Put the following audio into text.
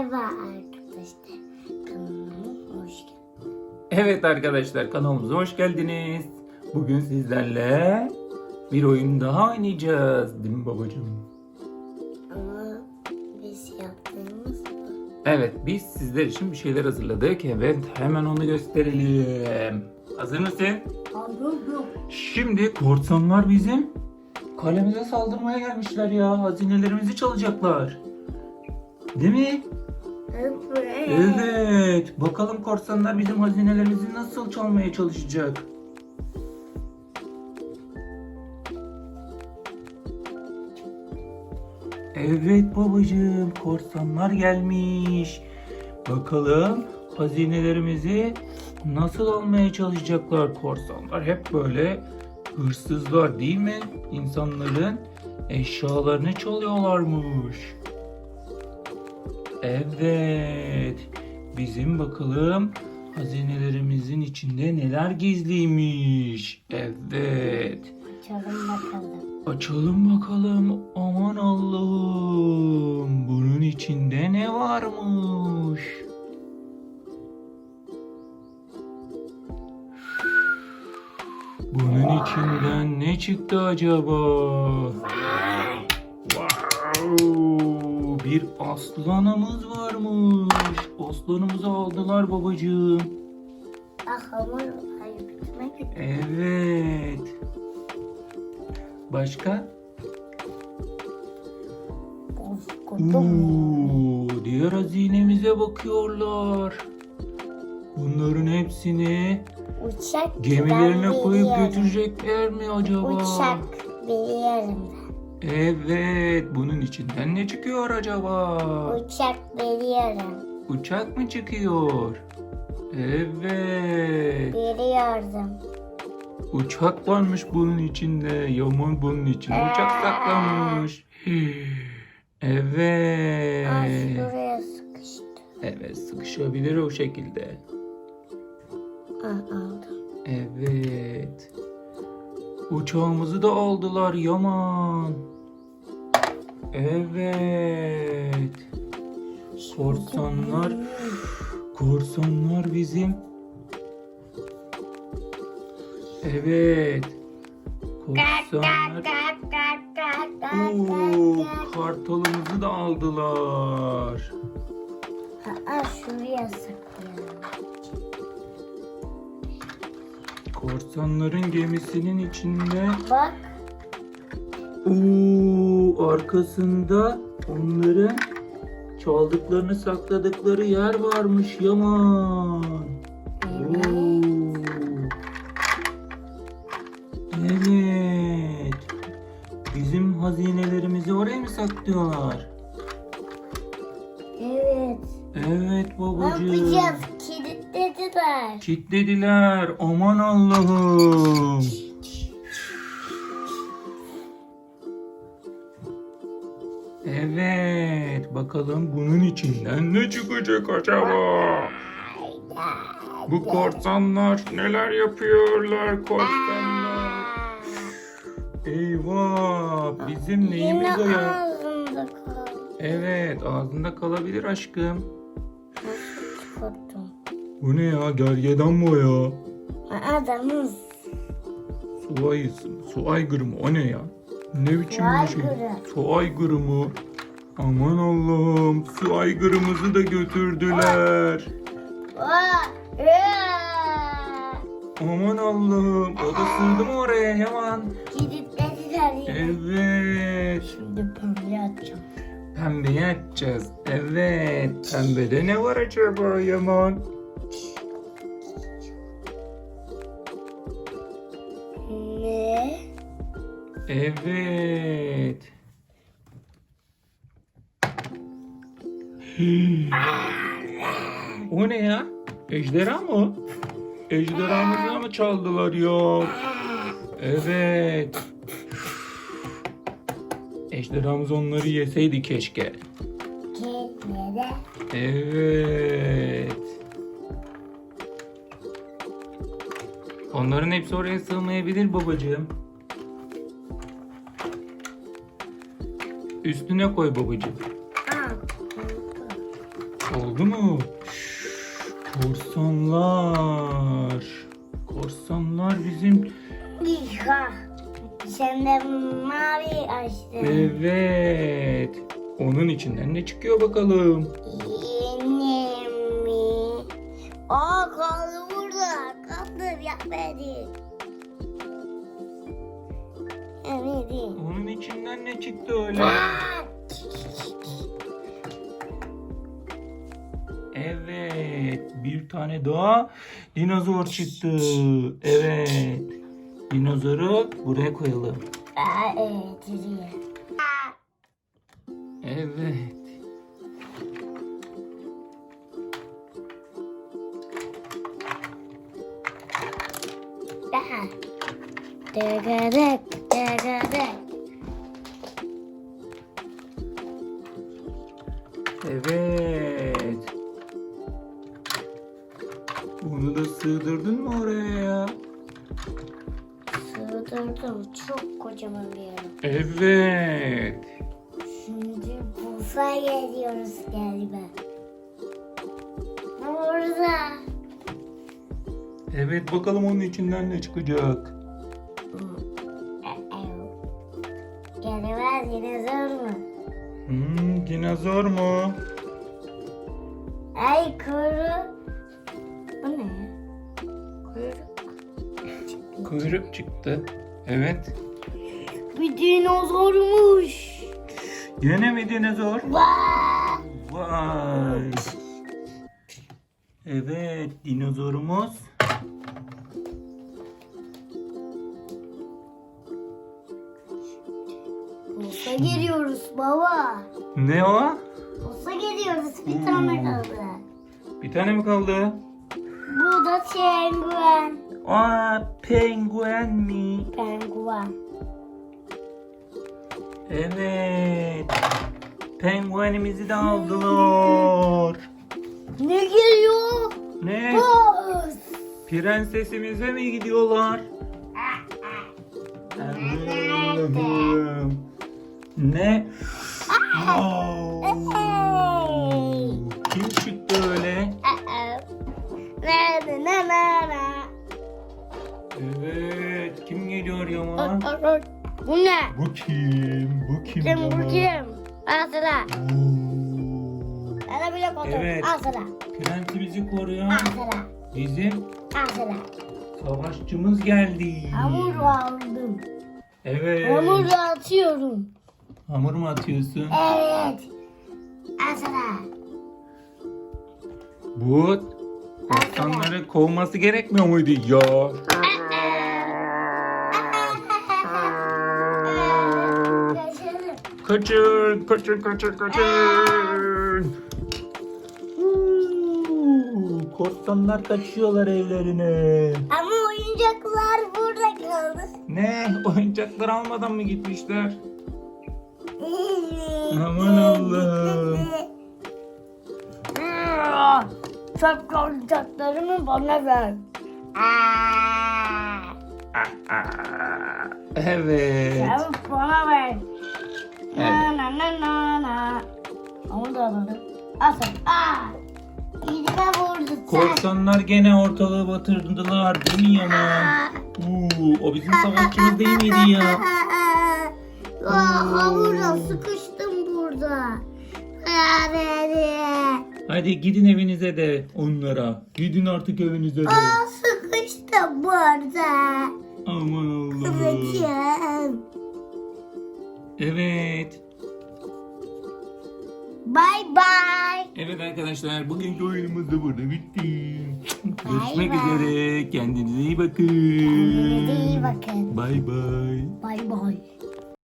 Merhaba arkadaşlar. Kanalıma hoş geldiniz. Evet arkadaşlar kanalımıza hoş geldiniz. Bugün sizlerle bir oyun daha oynayacağız. Değil mi babacığım? Ama biz yaptığımız. Evet biz sizler için bir şeyler hazırladık. Evet hemen onu gösterelim. Hazır mısın? Şimdi korsanlar bizim kalemize saldırmaya gelmişler ya. Hazinelerimizi çalacaklar. Değil mi? Evet. Bakalım korsanlar bizim hazinelerimizi nasıl çalmaya çalışacak? Evet babacığım, korsanlar gelmiş. Bakalım hazinelerimizi nasıl almaya çalışacaklar korsanlar? Hep böyle hırsızlar değil mi? İnsanların eşyalarını çalıyorlarmış. Evet. Bizim bakalım hazinelerimizin içinde neler gizliymiş. Evet. Açalım bakalım. Açalım bakalım. Aman Allah'ım. Bunun içinde ne varmış? Bunun içinden ne çıktı acaba? Wow! Bir aslanımız varmış. Aslanımızı aldılar babacığım. Ah hamur hayır bitmek. Evet. Başka? Oo, diğer hazinemize bakıyorlar. Bunların hepsini Uçak gemilerine koyup götürecekler mi acaba? Uçak biliyorum ben. Evet, bunun içinden ne çıkıyor acaba? Uçak biliyorum. Uçak mı çıkıyor? Evet. Biliyordum. Uçak varmış bunun içinde. Yaman bunun içine uçak saklamış. Ay Evet. şuraya sıkıştı. Evet sıkışabilir o şekilde. Ah aldım. Evet. Uçağımızı da aldılar Yaman. Evet. Korsanlar, korsanlar bizim. Evet. Korsanlar. Oo, kartalımızı da aldılar. Aa şuraya sıkıyorum. Korsanların gemisinin içinde Bak. Oo, arkasında onların çaldıklarını sakladıkları yer varmış Yaman. Evet. Oo. Evet. Bizim hazinelerimizi oraya mı saklıyorlar? Evet. Evet babacığım. yapacağız? Kilitlediler. Kitlediler. Aman Allah'ım. Evet. Bakalım bunun içinden ne çıkacak acaba? Bu korsanlar neler yapıyorlar korsanlar? Eyvah. Bizim neyimiz o ya? Evet ağzında kalabilir aşkım. Çıkarttım? Bu ne ya? Gergedan mı o ya? Adamız. Su mı? Su aygırı mı? O ne ya? Ne biçim bir şey? aygırı. Su aygırı mı? Aman Allah'ım su aygırımızı da götürdüler. Aman Allah'ım o da sığdı mı oraya Yaman? Kilitlediler yine. Evet. Şimdi pembe atacağım. Pembeyi açacağız. Evet. Pembede ne var acaba Yaman? Ne? Evet. o ne ya? Ejderha mı? Ejderhamızı mı çaldılar ya? Evet. Ejderhamız onları yeseydi keşke. Evet. Onların hepsi oraya sığmayabilir babacığım. Üstüne koy babacığım. Aa, Oldu mu? Korsanlar. Korsanlar bizim. Sen de mavi açtın. Evet. Onun içinden ne çıkıyor bakalım? Yine mi? Kaldı burada. Yapmadı. Evet. Onun içinden ne çıktı öyle? Evet. Bir tane daha dinozor çıktı. Evet. Dinozoru buraya koyalım. Aa, evet. Evet. Daha. Dıgıdık, dıgıdık. Evet. Bunu da sığdırdın mı oraya ya? Sığdırdım. Çok kocaman bir yer. Evet. Şimdi Bursa geliyoruz galiba. Burada. Evet bakalım onun içinden ne çıkacak. Galiba dinozor mu? Hmm, dinozor mu? Ay kuru. Bu ne? Kuyruk. Kuyruk çıktı. Evet. Bir dinozormuş. Yine mi dinozor? Vay. Vay. Evet dinozorumuz. Bursa geliyoruz baba. Ne o? Bursa geliyoruz. Bir tane kaldı. Bir tane mi kaldı? Bu da penguen. Aa penguen mi? Penguen. Evet. Penguenimizi de aldılar. Ne geliyor? Ne? Buz. Prensesimize mi gidiyorlar? Ne? Kim çıktı öyle? Evet. Kim geliyor Yaman? Bu ne? Bu kim? Bu kim Kim Yaman? bu kim? Al sıra. Oo. Bana bile koydum. Evet. Al sıra. Prensimizi koruyan Al sıra. bizim Sıra. savaşçımız geldi. Hamur aldım. Evet. Hamur atıyorum. Hamur mu atıyorsun? Evet. Sıra. Bu korsanları kovması gerekmiyor muydu ya? Kaçın, kaçın, kaçın, kaçın. Korsanlar kaçıyorlar evlerine. Ama oyuncaklar burada kaldı. Ne? Oyuncaklar almadan mı gitmişler? Aman Allah'ım. Çöp oyuncaklarımı bana ver. Evet. çabuk bana ver. Evet. na na na na. Onu da alalım. Al sen. Aa, de vurdu. Korsanlar gene ortalığı batırdılar değil mi Yaman? Uuu, o bizim savaşçımız değil miydi ya? Aa, hamura sıkıştım burada. Hadi. Hadi gidin evinize de onlara. Gidin artık evinize de. Aa, sıkıştım burada. Aman Allah'ım. Kıvırcığım. Evet. Bye bye. Evet arkadaşlar bugünkü oyunumuz da burada bitti. Görüşmek bay. üzere. Kendinize iyi bakın. Kendinize iyi bakın. Bay bay. Bye bye.